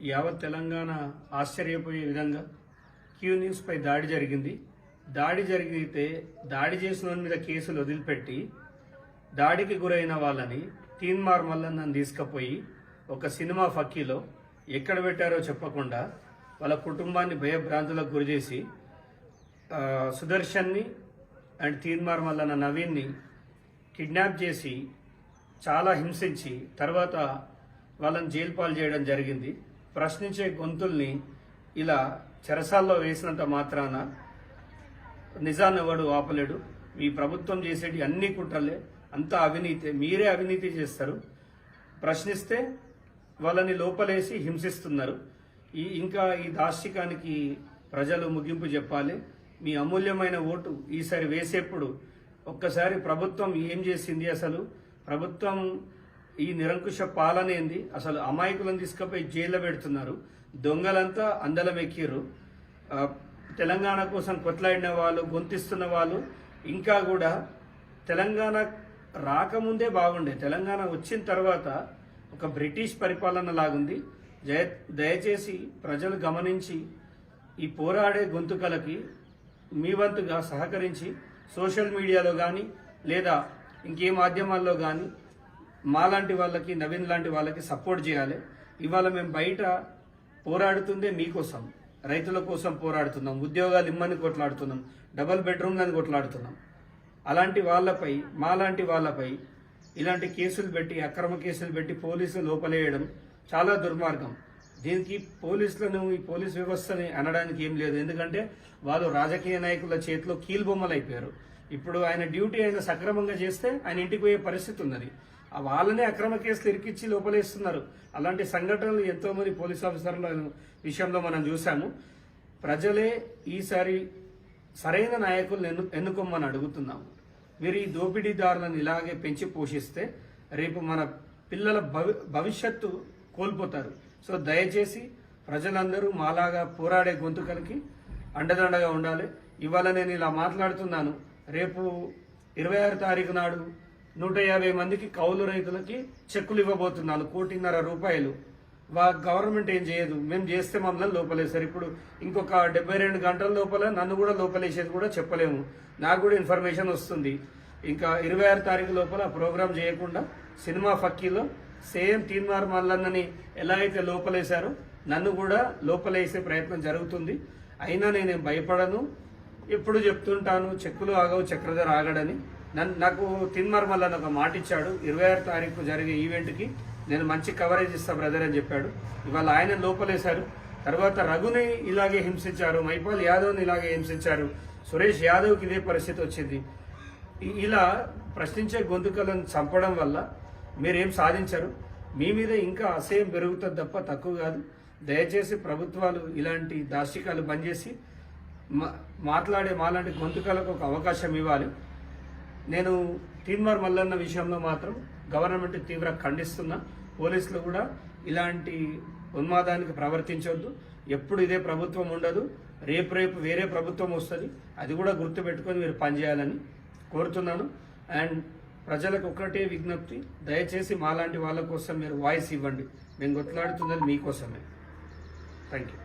యావత్ తెలంగాణ ఆశ్చర్యపోయే విధంగా క్యూ న్యూస్పై దాడి జరిగింది. దాడి జరిగితే దాడి చేసిన వారి మీద కేసులు వదిలిపెట్టి దాడికి గురైన వాళ్ళని తీన్మార్ మల్లన్నని తీసుకుపోయి ఒక సినిమా ఫక్కీలో ఎక్కడ పెట్టారో చెప్పకుండా వాళ్ళ కుటుంబాన్ని భయభ్రాంతులకు గురిచేసి సుదర్శన్ని అండ్ తీన్మార్ మల్లన్న నవీన్ని కిడ్నాప్ చేసి చాలా హింసించి తర్వాత వాళ్ళని జైలు పాలు చేయడం జరిగింది. ప్రశ్నించే గొంతుల్ని ఇలా చెరసాల్లో వేసినంత మాత్రాన నిజాన్ని ఎవడు ఆపలేడు. మీ ప్రభుత్వం చేసేటి అన్ని కుట్రలే అంతా అవినీతి మీరే అవినీతి చేస్తారు. ప్రశ్నిస్తే వాళ్ళని లోపలేసి హింసిస్తున్నారు. ఈ ఇంకా ఈ దార్శికానికి ప్రజలు ముగింపు చెప్పాలి. మీ అమూల్యమైన ఓటు ఈసారి వేసేప్పుడు ఒక్కసారి ప్రభుత్వం ఏం చేసింది అసలు? ప్రభుత్వం ఈ నిరంకుశ పాలన ఏంది అసలు అమాయకులను తీసుకుపోయి జైల్లో పెడుతున్నారు. దొంగలంతా అందలం ఎక్కిర్రు. తెలంగాణ కోసం కొట్లాడిన వాళ్ళు గొంతిస్తున్న వాళ్ళు ఇంకా కూడా తెలంగాణ రాకముందే బాగుండే. తెలంగాణ వచ్చిన తర్వాత ఒక బ్రిటిష్ పరిపాలన లాగుంది. జయ దయచేసి ప్రజలు గమనించి ఈ పోరాడే గొంతుకలకి మీ వంతుగా సహకరించి సోషల్ మీడియాలో కానీ లేదా ఇంకే మాధ్యమాల్లో కానీ మాలాంటి వాళ్ళకి నవీన్ లాంటి వాళ్ళకి సపోర్ట్ చేయాలి. ఇవాళ మేము బయట పోరాడుతుందే మీకోసం. రైతుల కోసం పోరాడుతున్నాం. ఉద్యోగాలు ఇమ్మని కొట్లాడుతున్నాం. డబల్ బెడ్రూమ్లని కొట్లాడుతున్నాం. అలాంటి వాళ్ళపై మాలాంటి వాళ్ళపై ఇలాంటి కేసులు పెట్టి అక్రమ కేసులు పెట్టి పోలీసులు లోపలేయడం చాలా దుర్మార్గం. దీనికి పోలీసులను ఈ పోలీస్ వ్యవస్థని అనడానికి ఏం లేదు. ఎందుకంటే వాళ్ళు రాజకీయ నాయకుల చేతిలో కీలుబొమ్మలు అయిపోయారు ఇప్పుడు ఆయన డ్యూటీ ఆయన సక్రమంగా చేస్తే ఆయన ఇంటికి పోయే పరిస్థితి ఉన్నది. ఆ వాళ్ళనే అక్రమ కేసులు ఇరికిచ్చి లోపలేస్తున్నారు. అలాంటి సంఘటనలు ఎంతోమంది పోలీస్ ఆఫీసర్ల విషయంలో మనం చూసాము ప్రజలే ఈసారి సరైన నాయకులను ఎన్ను ఎన్నుకోమని అడుగుతున్నాము మీరు ఈ దోపిడీదారులను ఇలాగే పెంచి పోషిస్తే రేపు మన పిల్లల భవి భవిష్యత్తు కోల్పోతారు. సో దయచేసి ప్రజలందరూ మాలాగా పోరాడే గొంతుకలకి అండదండగా ఉండాలి. ఇవాళ నేను ఇలా మాట్లాడుతున్నాను. రేపు ఇరవై ఆరు తారీఖు నాడు నూట యాభై మందికి కౌలు రైతులకి చెక్కులు ఇవ్వబోతున్నాను కోటిన్నర రూపాయలు. వా గవర్నమెంట్ ఏం చేయదు మేము చేస్తే మమ్మల్ని లోపలేశారు ఇప్పుడు ఇంకొక డెబ్బై రెండు గంటల లోపల నన్ను కూడా లోపలేసేది కూడా చెప్పలేము. నాకు కూడా ఇన్ఫర్మేషన్ వస్తుంది. ఇంకా ఇరవై ఆరు తారీఖు లోపల ప్రోగ్రామ్ చేయకుండా సినిమా ఫక్కీలో సేమ్ తీన్మార్ మల్లన్నని ఎలా అయితే లోపలేశారో నన్ను కూడా లోపలేసే ప్రయత్నం జరుగుతుంది. అయినా నేను భయపడను. ఎప్పుడు చెప్తుంటాను చెక్కులు ఆగవు చక్రధర ఆగడని. నన్ను నాకు తిన్మర్మల్ అని ఒక మాట ఇచ్చాడు ఇరవై ఆరు తారీఖు జరిగే ఈవెంట్కి నేను మంచి కవరేజ్ ఇస్తా బ్రదర్ అని చెప్పాడు. ఇవాళ ఆయన లోపలేశారు. తర్వాత రఘుని ఇలాగే హింసించారు మైపాల్ యాదవ్ని ఇలాగే హింసించారు. సురేష్ యాదవ్కి ఇదే పరిస్థితి వచ్చింది. ఇలా ప్రశ్నించే గొంతుకలను చంపడం వల్ల మీరేం సాధించరు? మీ మీద ఇంకా అసహ్యం పెరుగుతుంది తప్ప తక్కువ కాదు. దయచేసి ప్రభుత్వాలు ఇలాంటి దార్శికాలు బంద్ చేసి మాట్లాడే మాలాంటి గొంతుకలకు ఒక అవకాశం ఇవ్వాలి. నేను తీన్మార్ మల్లన్న విషయంలో మాత్రం గవర్నమెంట్ తీవ్ర ఖండిస్తున్నా. పోలీసులు కూడా ఇలాంటి ఉన్మాదానికి ప్రవర్తించవద్దు ఎప్పుడు ఇదే ప్రభుత్వం ఉండదు. రేపు రేపు వేరే ప్రభుత్వం వస్తుంది. అది కూడా గుర్తుపెట్టుకొని మీరు పనిచేయాలని కోరుతున్నాను. అండ్ ప్రజలకు ఒక్కటే విజ్ఞప్తి దయచేసి మాలాంటి వాళ్ళ కోసం మీరు వాయిస్ ఇవ్వండి. మేము కొట్లాడుతున్నది మీకోసమే. Thank you